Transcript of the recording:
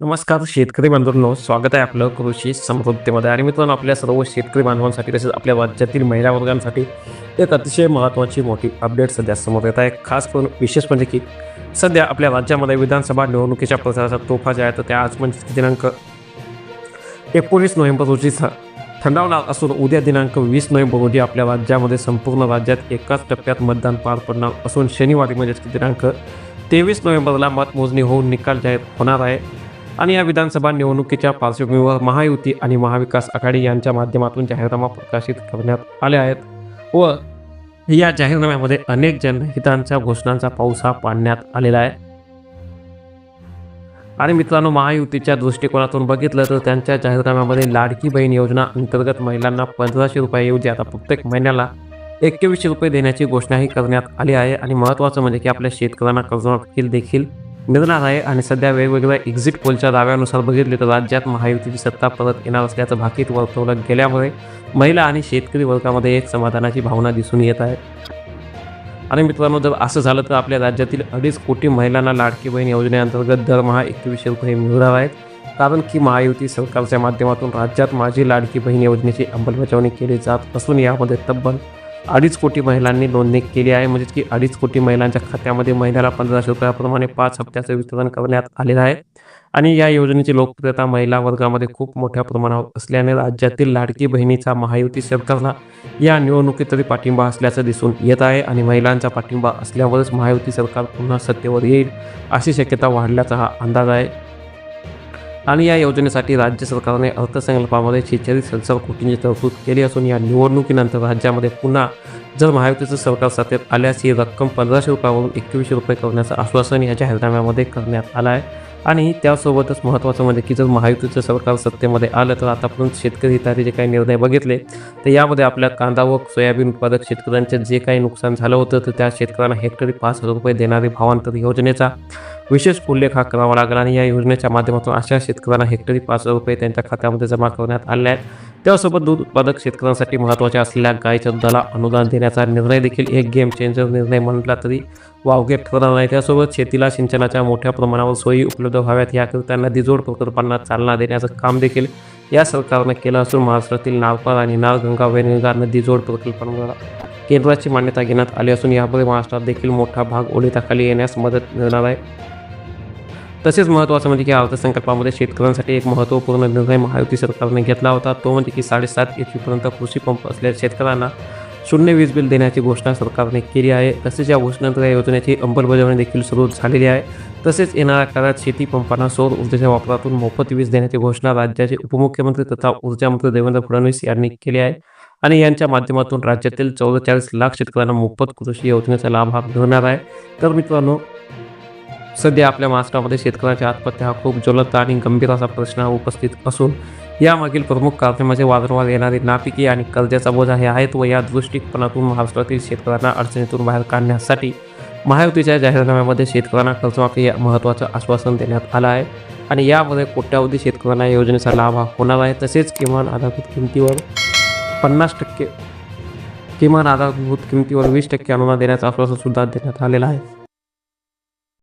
नमस्कार शेतकरी बांधवांनो स्वागत आहे आपलं कृषी समृद्धीमध्ये. आणि मित्रांनो आपल्या सर्व शेतकरी बांधवांसाठी तसेच आपल्या राज्यातील महिला वर्गांसाठी एक अतिशय महत्त्वाची मोठी अपडेट सध्या समोर येत आहे. खास करून विशेष म्हणजे की सध्या आपल्या राज्यामध्ये विधानसभा निवडणुकीच्या प्रचाराचा तोफा जे आहे तर त्या आज म्हणजे दिनांक एकोणीस नोव्हेंबर रोजी थंडावणार असून उद्या दिनांक वीस नोव्हेंबर रोजी आपल्या राज्यामध्ये संपूर्ण राज्यात एकाच टप्प्यात मतदान पार पडणार असून शनिवारी म्हणजेच दिनांक तेवीस नोव्हेंबरला मतमोजणी होऊन निकाल जाहीर होणार आहे. आणि या विधानसभा निवडणुकीच्या पार्श्वभूमीवर महायुती आणि महाविकास आघाडी यांच्या माध्यमातून जाहीरनामा प्रकाशित करण्यात आले आहेत व या जाहीरनाम्यामध्ये अनेक जनहितांच्या घोषणांचा पाऊस हा पाडण्यात आलेला आहे. आणि मित्रांनो महायुतीच्या दृष्टिकोनातून बघितलं तर त्यांच्या जाहीरनाम्यामध्ये लाडकी बहीण योजना अंतर्गत महिलांना पंधराशे रुपयाऐवजी आता प्रत्येक महिन्याला एकवीसशे रुपये देण्याची घोषणाही करण्यात आली आहे. आणि महत्त्वाचं म्हणजे की आपल्या शेतकऱ्यांना कर्जमाफी देखील मिळणार आहे आणि सध्या वेगवेगळ्या एक्झिट पोलच्या दाव्यानुसार बघितले तर राज्यात महायुतीची सत्ता परत येणार असल्याचं भाकीत वर्तवलं गेल्यामुळे महिला आणि शेतकरी वर्गामध्ये एक समाधानाची भावना दिसून येत आहे. आणि मित्रांनो जर असं झालं तर आपल्या राज्यातील अडीच कोटी महिलांना लाडकी बहीण योजनेअंतर्गत दरमहा एकवीसशे रुपये मिळणार आहेत. कारण की महायुती सरकारच्या माध्यमातून राज्यात माझी लाडकी बहीण योजनेची अंमलबजावणी केली जात असून यामध्ये तब्बल अडीच कोटी महिलांनी नोंदणी केली आहे. म्हणजेच की अडीच कोटी महिलांच्या खात्यामध्ये महिन्याला पंधराशे रुपयाप्रमाणे पाच हप्त्याचं वितरण करण्यात आलेलं आहे. आणि या योजनेची लोकप्रियता महिला वर्गामध्ये खूप मोठ्या प्रमाणावर असल्याने राज्यातील लाडकी बहिणीचा महायुती सरकारला या निवडणुकीत तरी पाठिंबा असल्याचं दिसून येत आहे. आणि महिलांचा पाठिंबा असल्यावरच महायुती सरकार पुन्हा सत्तेवर येईल अशी शक्यता वाढल्याचा हा अंदाज आहे. आणि या योजनेसाठी राज्य सरकारने अर्थसंकल्पामध्ये शेहेचाळीस हजार कोटींची तरतूद केली असून या निवडणुकीनंतर राज्यामध्ये पुन्हा जर महायुतीचं सरकार सत्तेत आल्यास ही रक्कम पंधराशे रुपयावरून एकवीसशे रुपये करण्याचं आश्वासन या जाहीरनाम्यामध्ये करण्यात आलं आहे. आणि त्यासोबतच महत्त्वाचं म्हणजे की जर महायुतीचं सरकार सत्तेमध्ये आलं तर आतापर्यंत शेतकरी हिताचे जे काही निर्णय बघितले तर यामध्ये आपल्या कांदा व सोयाबीन उत्पादक शेतकऱ्यांचे जे काही नुकसान झालं होतं तर त्या शेतकऱ्यांना हेक्टरी पाच हजार रुपये देणारी भावांतर योजनेचा विशेष उल्लेख हा करावा लागला आणि या योजनेच्या माध्यमातून अशा शेतकऱ्यांना हेक्टरी पाच हजार रुपये त्यांच्या खात्यामध्ये जमा करण्यात आले आहेत. त्यासोबत दूध उत्पादक शेतकऱ्यांसाठी महत्त्वाच्या असलेल्या गायच्या दुधाला अनुदान देण्याचा निर्णय देखील एक गेम चेंजर निर्णय म्हटला तरी वावगे ठरणार नाही. त्यासोबत शेतीला सिंचनाच्या मोठ्या प्रमाणावर सोयी उपलब्ध व्हाव्यात. याकरिता नदीजोड प्रकल्पांना चालना देण्याचं काम देखील या सरकारनं केलं असून महाराष्ट्रातील नागपार आणि नागंगा वेणगंगा नदीजोड प्रकल्पांवर केंद्राची मान्यता घेण्यात आली असून यामुळे महाराष्ट्रात देखील मोठा भाग ओलिताखाली येण्यास मदत मिळणार आहे. तसेच महत्त्वाचं म्हणजे की अर्थसंकल्पामध्ये शेतकऱ्यांसाठी एक महत्त्वपूर्ण निर्णय महायुती सरकारने घेतला होता. तो म्हणजे की साडेसात एच पीपर्यंत कृषी पंप असलेल्या शेतकऱ्यांना शून्य वीज बिल देण्याची घोषणा सरकारने केली आहे. तसेच या घोषणेनंतर या योजनेची अंमलबजावणी देखील सुरू झालेली आहे. तसेच येणाऱ्या काळात शेती पंपांना सौर ऊर्जेच्या वापरातून मोफत वीज देण्याची घोषणा राज्याचे उपमुख्यमंत्री तथा ऊर्जामंत्री देवेंद्र फडणवीस यांनी केली आहे. आणि यांच्या माध्यमातून राज्यातील चौवेचाळीस लाख शेतकऱ्यांना मोफत कृषी योजनेचा लाभ हा मिळणार आहे. तर मित्रांनो सध्या आपल्या महाराष्ट्रामध्ये शेतकऱ्याच्या आत्महत्या हा खूप ज्वलंत आणि गंभीर असा प्रश्न उपस्थित असून यामागील प्रमुख कारणे म्हणजे वारंवार येणारी नापिकी आणि कर्जाचा बोजा हे आहेत व या दृष्टिकोनातून महाराष्ट्रातील शेतकऱ्यांना अडचणीतून बाहेर काढण्यासाठी महायुतीच्या जाहीरनाम्यामध्ये शेतकऱ्यांना कर्जमाफी या महत्त्वाचं आश्वासन देण्यात आलं आहे. आणि यामध्ये कोट्यावधी शेतकऱ्यांना या योजनेचा लाभ हा होणार आहे. तसेच किमान आधारभूत किमतीवर पन्नास टक्के किमान आधारभूत किमतीवर वीस टक्के अनुदान देण्याचं आश्वासनसुद्धा देण्यात आलेलं आहे.